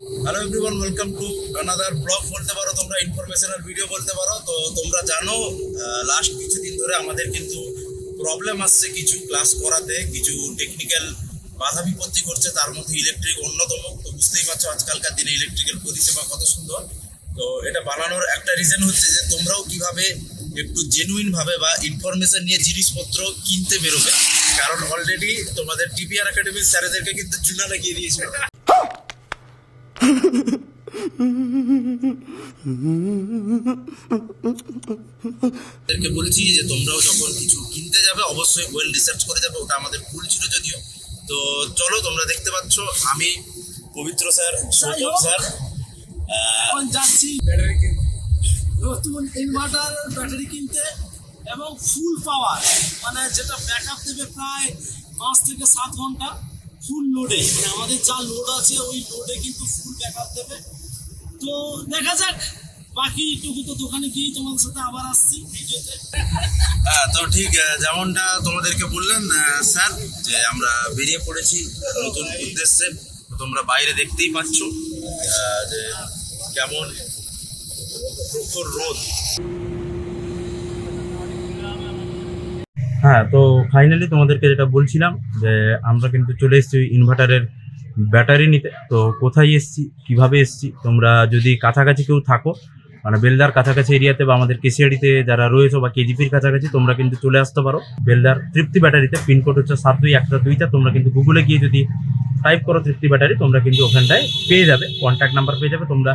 Hello everyone welcome to another blog বলতে পারো, তোমরা ইনফরমেশনাল ভিডিও বলতে পারো। তো তোমরা জানো লাস্ট কিছুদিন ধরে আমাদের কিন্তু প্রবলেম আসছে কিছু ক্লাস করাতে, কিছু টেকনিক্যাল বাধা বিপত্তি করছে, তার মধ্যে ইলেকট্রিক অন্যতম। তো বুঝতেই পারছ, আজকালকার দিনে ইলেকট্রিক্যাল পরিষেবা কত সুন্দর। তো এটা বানানোর একটা রিজন হচ্ছে যে, তোমরাও কীভাবে একটু জেনুইন ভাবে বা ইনফরমেশন নিয়ে জিনিসপত্র কিনতে বেরোবে। কারণ অলরেডি তোমাদের টিপিআর একাডেমির স্যারেদেরকে কিন্তু চুনা লাগিয়ে দিয়েছিল। তাদেরকে বলছি যে তোমরাও যখন কিছু কিনতে যাবে অবশ্যই ওয়েল রিসার্চ করে যাবে ওটা আমাদের ভুল ছিল যদিও। তো চলো তোমরা দেখতে পাচ্ছ আমি পবিত্র স্যার সৌরভ স্যার আহ, এখন যাচ্ছি নতুন ইনভার্টার ব্যাটারি কিনতে এবং ফুল পাওয়ার মানে যেটা ব্যাকআপ দেবে প্রায় পাঁচ থেকে সাত ঘণ্টা। ফুল লোডে মানে আমাদের যা লোড আছে ওই লোডে কিন্তু ফুল ব্যাকআপ দেবে। তো দেখা যাক বাকি টুকু তো দোকানে গিয়ে তোমাদের সাথে আবার আসছি হ্যাঁ, তো ঠিক যেমনটা তোমাদেরকে বললেন স্যার যে আমরা বেরিয়ে পড়েছি নতুন উদ্দেশ্যে। তোমরা বাইরে দেখতেই পাচ্ছ যে কেমন প্রখর রোদ। হ্যাঁ তো ফাইনালি তোমাদেরকে যেটা বলছিলাম যে আমরা কিন্তু চলে এসেছি ইনভার্টারের ব্যাটারি নিতে। তো কোথায় এসছি? কীভাবে এসছি? তোমরা যদি কাছাকাছি কেউ থাকো মানে বেলদার কাছাকাছি এরিয়াতে বা আমাদের কেসিয়াড়িতে যারা রয়েছে বা কেজিপির কাছাকাছি, তোমরা কিন্তু চলে আসতে পারো। বেলদার তৃপ্তি ব্যাটারিতে পিনকোড হচ্ছে সাত দুই একটা, দুইটা, তোমরা কিন্তু গুগলে গিয়ে যদি টাইপ করো তৃপ্তি ব্যাটারি তোমরা কিন্তু ওখানটায় পেয়ে যাবে। কন্ট্যাক্ট নাম্বার পেয়ে যাবে। তোমরা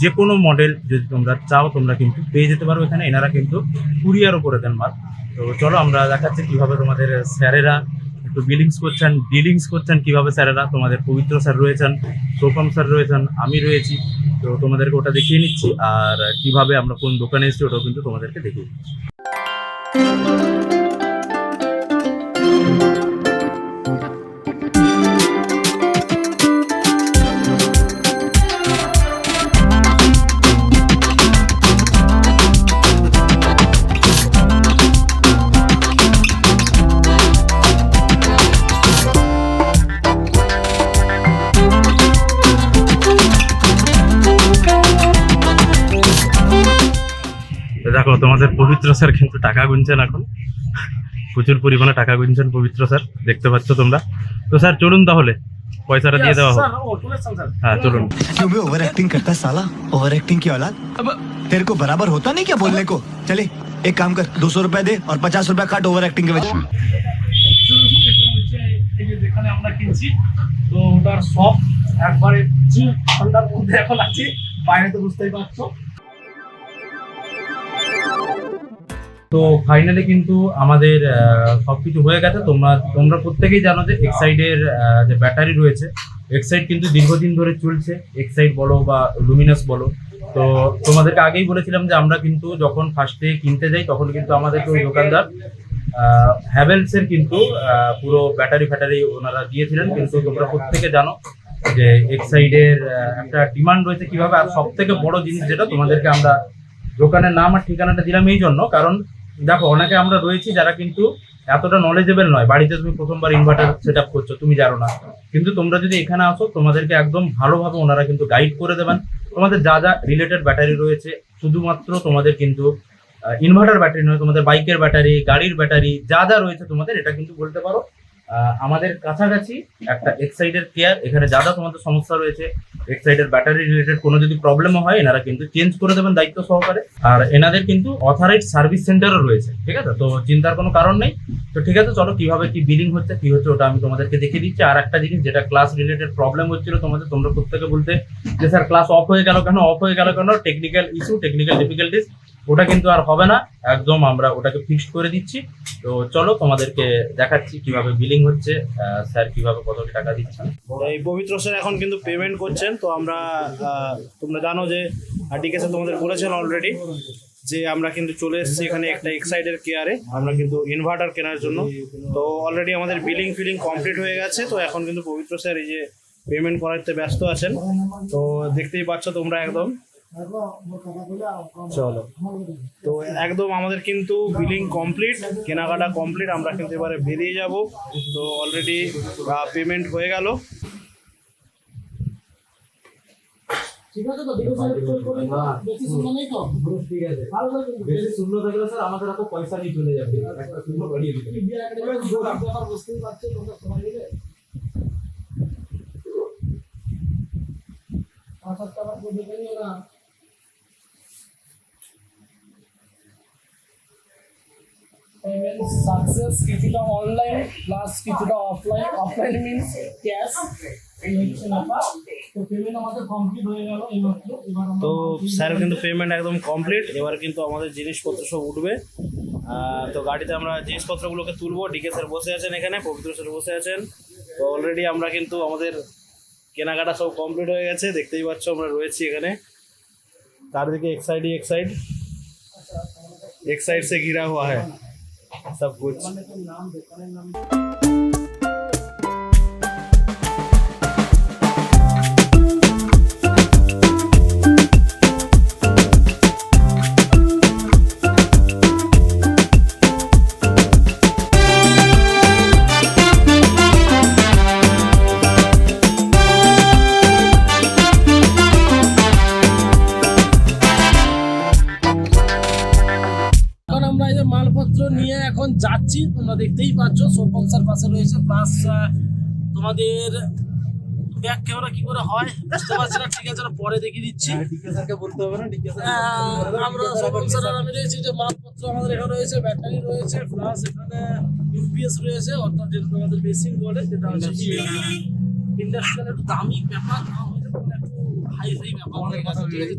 যে কোনো মডেল যদি তোমরা চাও, তোমরা কিন্তু পেয়ে যেতে পারো এখানে। এনারা কিন্তু কুরিয়ারও করে দেন মাল। তো চলো আমরা দেখাচ্ছি কীভাবে তোমাদের স্যারেরা একটু বিলিংস করছেন ডিলিংস করছেন কীভাবে স্যারেরা। তোমাদের পবিত্র স্যার রয়েছেন সোপম স্যার রয়েছেন, আমি রয়েছি। তো তোমাদেরকে ওটা দেখিয়ে নিচ্ছি, আর কীভাবে আমরা কোন দোকানে এসেছি ওটাও কিন্তু তোমাদেরকে দেখিয়ে দিচ্ছি। দেখো তোমাদের পবিত্র স্যার কিন্তু টাকা গুনছেন এখন প্রচুর পরিমাণে টাকা গুনছেন পবিত্র স্যার দেখতে পাচ্ছ তোমরা তো স্যার চলুন তাহলে পয়সাটা দিয়ে দেওয়া হোক স্যার ও চলে এসছেন স্যার হ্যাঁ চলুন क्यों भी ओवर एक्टिंग करता है साला ओवर एक्टिंग की औलाद अब तेरे को बराबर होता नहीं क्या बोलने को चले एक काम कर दो सौ रुपए दे और पचास रुपए काट ओवर एक्टिंग के वजह এটা হচ্ছে এই যে যেখানে আমরা কিনছি তো ওটার সব একবারে চিল ঠান্ডার মধ্যে এখন আছি বাইরে তো বুঝতেই পারছো তো ফাইনালি কিন্তু আমাদের সব কিছু হয়ে গেছে। তোমরা তোমরা প্রত্যেকেই জানো যে এক্সাইডের যে ব্যাটারি রয়েছে এক্সাইড কিন্তু দীর্ঘদিন ধরে চলছে। এক্সাইড বলো বা লুমিনাস বলো। তো তোমাদেরকে আগেই বলেছিলাম যে আমরা কিন্তু যখন ফার্স্টে কিনতে যাই তখন কিন্তু আমাদেরকে ওই দোকানদার হ্যাভেলসের কিন্তু পুরো ব্যাটারি ফ্যাটারি ওনারা দিয়েছিলেন। কিন্তু তোমরা প্রত্যেকে জানো যে এক্সাইডের একটা ডিমান্ড রয়েছে কীভাবে। আর সব থেকে বড় জিনিস যেটা তোমাদেরকে আমরা দোকানের নাম আর ঠিকানাটা দিলাম এই জন্য। কারণ দেখো অনেকে আমরা রয়েছি যারা কিন্তু এতটা নলেজেবল নয়। বাড়িতে তুমি প্রথমবার ইনভার্টার সেট আপ করছ, তুমি জানো না। কিন্তু তোমরা যদি এখানে আসো, তোমাদেরকে একদম ভালোভাবে ওনারা কিন্তু গাইড করে দেবেন। তোমাদের যা যা রিলেটেড ব্যাটারি রয়েছে, শুধুমাত্র তোমাদের কিন্তু ইনভার্টার ব্যাটারি নয়, তোমাদের বাইকের ব্যাটারি গাড়ির ব্যাটারি যা যা রয়েছে তোমাদের, এটা কিন্তু বলতে পারো। আমাদের কাছাকাছি একটা এক্সাইডের কেয়ার এখানে যা যা তোমাদের সমস্যা রয়েছে এক্সাইডের ব্যাটারি রিলেটেড কোনো যদি প্রবলেমও হয়, এনারা কিন্তু চেঞ্জ করে দেবেন দায়িত্ব সহকারে। আর এনাদের কিন্তু অথরাইজ সার্ভিস সেন্টারও রয়েছে, ঠিক আছে? তো চিন্তার কোনো কারণ নেই। তো ঠিক আছে, চলো কীভাবে কি বিলিং হচ্ছে, কি হচ্ছে ওটা আমি তোমাদেরকে দেখিয়ে দিচ্ছি। আর একটা জিনিস, যেটা ক্লাস রিলেটেড প্রবলেম হচ্ছিল তোমাদের, তোমরা প্রত্যেকে বলতে যে, স্যার ক্লাস অফ হয়ে গেল কেন? অফ হয়ে গেল কেন? টেকনিক্যাল ইস্যু টেকনিক্যাল ডিফিকাল্টিস ওটা কিন্তু আর হবে না। একদম আমরা ওটাকে ফিক্সড করে দিচ্ছি। তো চলো তোমাদেরকে দেখাচ্ছি কীভাবে বিলিং হচ্ছে স্যার কীভাবে কত টাকা দিচ্ছেন। এই পবিত্র স্যার এখন কিন্তু পেমেন্ট করছেন। তো আমরা তোমরা জানো যে ডিকে স্যার তোমাদের বলেছেন অলরেডি যে আমরা কিন্তু চলে এসেছি এখানে একটা এক্সাইডের কেয়ারে আমরা কিন্তু ইনভার্টার কেনার জন্য। তো অলরেডি আমাদের বিলিং ফিলিং কমপ্লিট হয়ে গেছে। তো এখন কিন্তু পবিত্র স্যার এই যে পেমেন্ট করাতে ব্যস্ত আছেন। তো দেখতেই পাচ্ছ তোমরা একদম। চলো। তো একদম আমাদের কিন্তু বিলিং কমপ্লিট কেনাকাটা কমপ্লিট আমরা কিন্তু এবারে বেরিয়ে যাব। তো অলরেডি পেমেন্ট হয়ে গেল। ঠিক আছে তো বেশি শূন্য নেই তো? ঠিক আছে। বেশি শূন্য থাকলে স্যার আমাদের এত পয়সা নিয়ে চলে যাবে। একটা শূন্য বাড়িয়ে দিতে ব্যাপার বুঝতেই তোমরা সবাই মিলে? পাঁচ হাজার টাকা করে না? সাকসেস কিছুটা অনলাইন প্লাস কিছুটা অফলাইন অফলাইন মিনস ক্যাশ এই হচ্ছে ব্যাপার তো পেমেন্ট আমাদের কমপ্লিট হয়ে গেল এইমাত্র এবার আমরা তো বাকি- স্যার কিন্তু পেমেন্ট একদম কমপ্লিট এবার কিন্তু আমাদের জিনিসপত্র সব উঠবে আহ, তো গাড়িতে আমরা জিনিসপত্রগুলোকে তুলবো ডিকে স্যার বসে আছেন এখানে পবিত্র স্যার বসে আছেন তো অলরেডি আমরা কিন্তু আমাদের কেনাকাটা সব কমপ্লিট হয়ে গেছে দেখতেই পাচ্ছ আমরা রয়েছি এখানে চারদিকে এক সাইড এক সাইড एक साइड से घिरा हुआ है सब कुछ। যাচ্ছি তোমরা দেখতেই পাচ্ছ সোপন স্যার পাশে রয়েছে প্লাস তোমাদের ব্যাক ক্যামেরা কি করে হয় বুঝতে পারছি না ঠিক আছে পরে দেখিয়ে দিচ্ছি। স্যারকে বলতে হবে না আমরা সোপন স্যার আর আমি রয়েছি যে মালপত্র আমাদের এখানে রয়েছে ব্যাটারি রয়েছে প্লাস এখানে ইউপিএস রয়েছে অর্থাৎ যেটা তোমাদের বেসিক বলে যেটা হচ্ছে ইন্ডাস্ট্রিয়াল একটু দামি ব্যাপার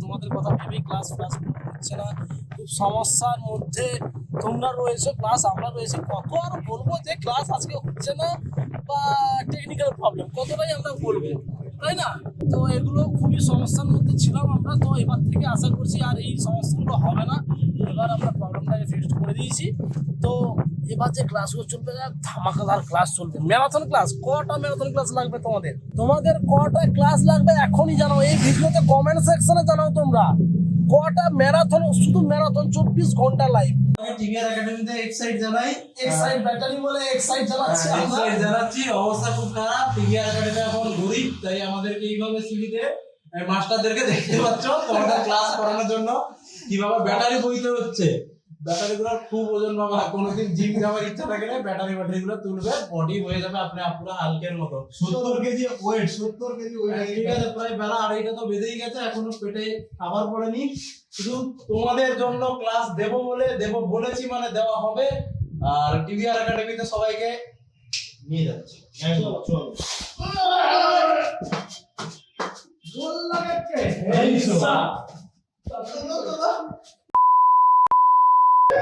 তোমাদের কথা ভেবেই ক্লাস ক্লাস হচ্ছে না। খুব সমস্যার মধ্যে তোমরা রয়েছে প্লাস আমরা রয়েছি। কত আর বলব যে ক্লাস আজকে হচ্ছে না বা টেকনিক্যাল প্রবলেম কতটাই আমরা বলব, তাই না? তো এগুলো খুবই সমস্যার মধ্যে ছিলাম আমরা, তো এবার থেকে আশা করছি আর এই সমস্যাগুলো হবে না। এবার আমরা প্রবলেমটাকে ফিক্সড করে দিয়েছি। তো এবার যে ক্লাসগুলো চলবে ধামাকাদার ক্লাস চলবে। ম্যারাথন ক্লাস কটা ম্যারাথন ক্লাস লাগবে তোমাদের? তোমাদের কটা ক্লাস লাগবে এখনই জানাও। এই ভিডিওতে কমেন্ট সেকশনে জানাও তোমরা। কটা ম্যারাথন শুধু ম্যারাথন চব্বিশ ঘণ্টা লাইভ একাডেমিতে এক্সাইট জানাই। এক্সাইট ব্যাটারি বলে এক্সাইট আমরা। এক্সাইট জানাচ্ছি অবস্থা খুব খারাপ। একাডেমি এখন গরিব তাই আমাদেরকে এইভাবে মাস্টারদেরকে দেখতে পাচ্ছ তোমাদের ক্লাস করানোর জন্য। কীভাবে ব্যাটারি বইতে হচ্ছে। ব্যাটারি গুলো খুব ওজন বাবা কোনোদিন জিম যাওয়ার ইচ্ছা থাকলে ব্যাটারি ব্যাটারি গুলো তুলবে বডি হয়ে যাবে আপনি পুরো হালকের মতো। সত্তর কেজি ওয়েট সত্তর কেজি ওয়েট ঠিক আছে প্রায় বেলা আড়াইটা তো বেঁধেই গেছে এখনও পেটে খাবার পড়েনি। শুধু তোমাদের জন্য ক্লাস দেব বলে দেব বলেছি মানে দেওয়া হবে। আর টিভিআর একাডেমিতে সবাইকে নিয়ে যাচ্ছি। লাগাচ্ছে।